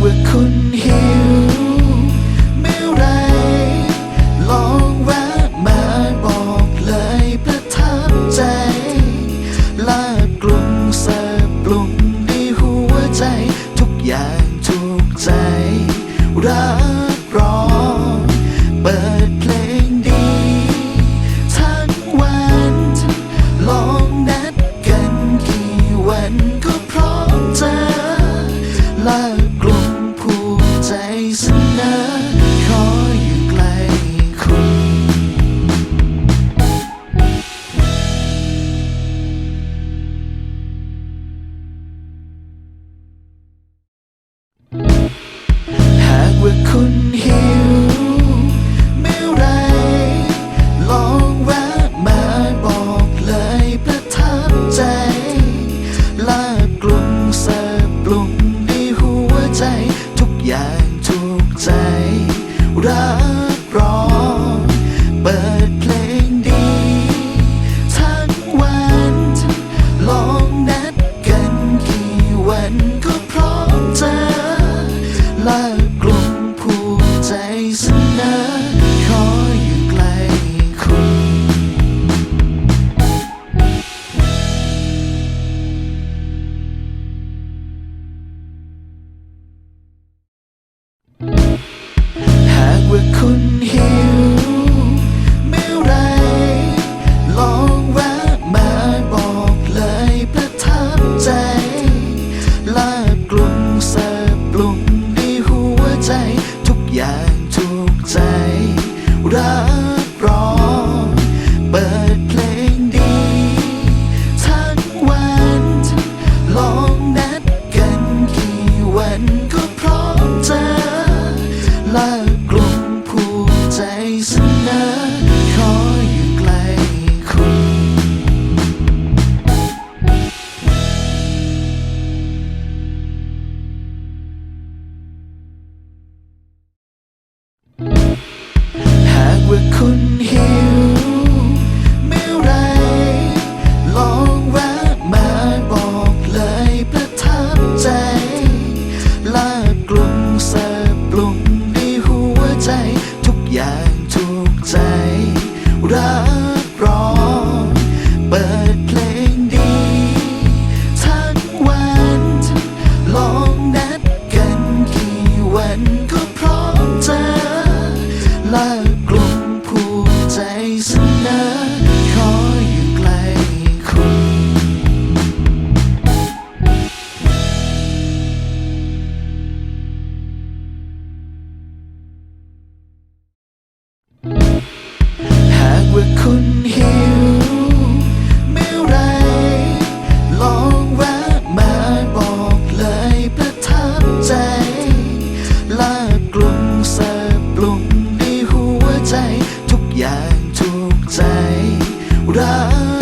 we couldn't hear. we couldn't hear คุณหิวเม่ไร ลองแวะมาบอกเลยประทับใจ ลากกลุ่มสิร์ฟปรุในหัวใจ ทุกอย่างถูกใจรัก